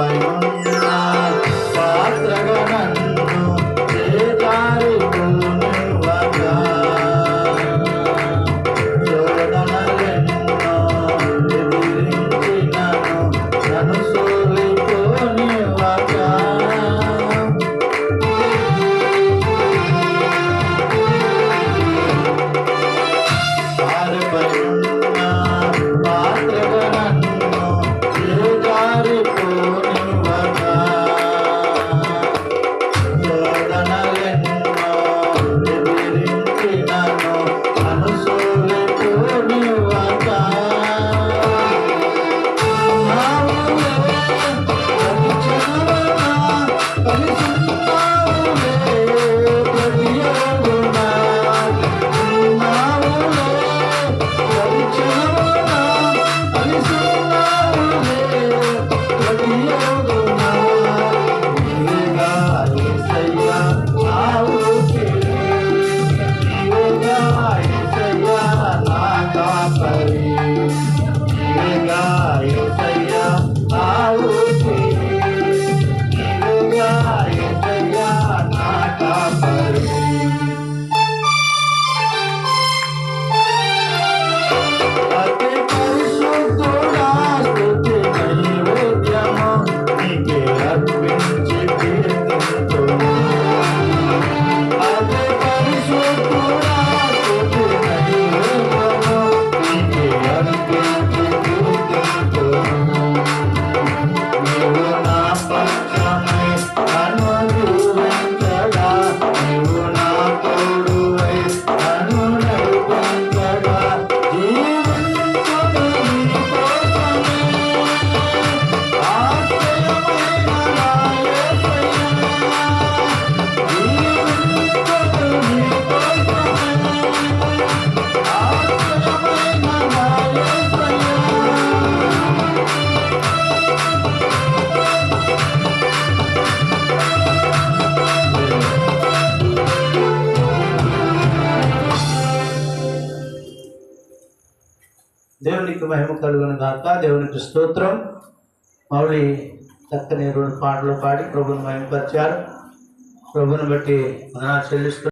Bye. దేవునికి మహిమ కలుగును గాక. దేవునికి స్తోత్రం. మౌళి చక్కని రెండు పాటలు పాడి ప్రభుని మహిమపరిచారు. ప్రభుని బట్టి చెల్లిస్తూ